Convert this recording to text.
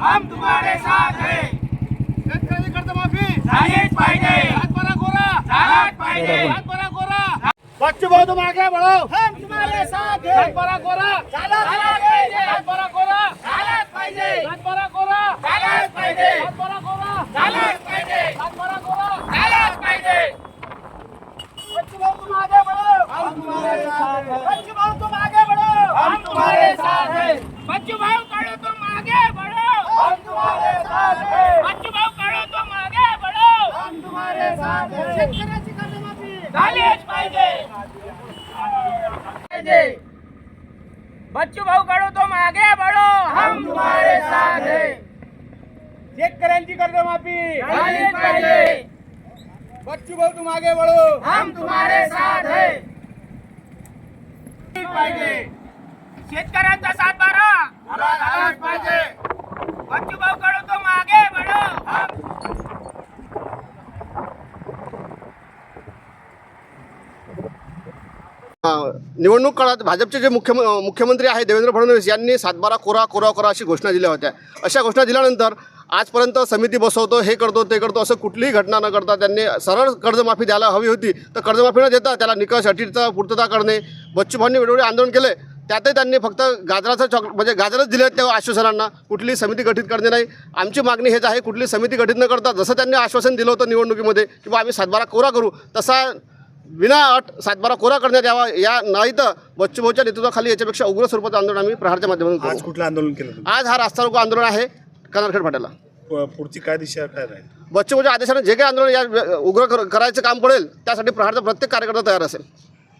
हम तुम्हारे साथ है। शेतकऱ्याची कर्जमाफी झालीच पाहिजे हातभरा गोरा झालाच पाहिजे हातभरा गोरा बच्चू भाऊ तुम आगे हम तुम्हारे साथ है। हातभरा गोरा झाला पाहिजे हातभरा गोरा तुम आगे बढ़ो हम तुम्हारे साथ हैं। बच्चू भाऊ तुम आगे बढ़ो हम तुम्हारे साथ है। बच्चू काढो तुम आगे बढ़ो हम तुम्हारे साथ हैं। बच्चू भाऊ काढो तुम आगे बढ़ो हम तुम्हारे साथ हैं। शेतकऱ्याची कर्जमाफी झालीच पाहिजे। पाहिजे. बच्चू भाऊ काढो तुम आगे बढ़ो हम तुम्हारे साथ है। शेतकऱ्यांची कर्जमाफी बच्चू भाऊ तुम आगे बढ़ो हम तुम्हारे साथ है। पाहिजे. शेतकऱ्यांचा सातबारा झालाच पाहिजे बच्चू भाऊ काढो तुम आगे बढ़ो हम. निवडणूक काळात भाजपचे जे मुख्य मुख्यमंत्री आहे देवेंद्र फडणवीस यांनी सातबारा कोरा कोरा कोरा अशी घोषणा दिल्या होत्या. अशा घोषणा दिल्यानंतर आजपर्यंत समिती बसवतो हे करतो ते करतो असं कुठलीही घटना न करता त्यांनी सरळ कर्जमाफी द्यायला हवी होती. तर कर्जमाफी न देता त्याला निकष अटीचा पूर्तता करणे बच्चू भाऊंनी वेळोवेळी आंदोलन केले. त्यातही त्यांनी फक्त गाजराचं चॉक म्हणजे गाजरच दिले त्या आश्वासनांना. कुठली समिती गठीत करणे नाही. आमची मागणी हेच आहे कुठली समिती गठीत न करता जसं त्यांनी आश्वासन दिलं होतं निवडणुकीमध्ये की बा आम्ही सातबारा कोरा करू तसा विना अट सातबारा कोरा करण्यात यावा या नाही तर बच्चू भाऊच्या नेतृत्वाखाली याच्यापेक्षा उग्र स्वरूपाचं आंदोलन आम्ही प्रहारच्या माध्यमातून आज कुठलं आंदोलन केलं आज हा रास्ता रोको आंदोलन आहे कनारखेड फाट्याला. प- पुढची काय दिशा काय राहील बच्चू भाऊच्या आदेशाने जे काही आंदोलन या उग्र कर- करायचं काम पडेल त्यासाठी प्रहारचा प्रत्येक कार्यकर्ता तयार असेल.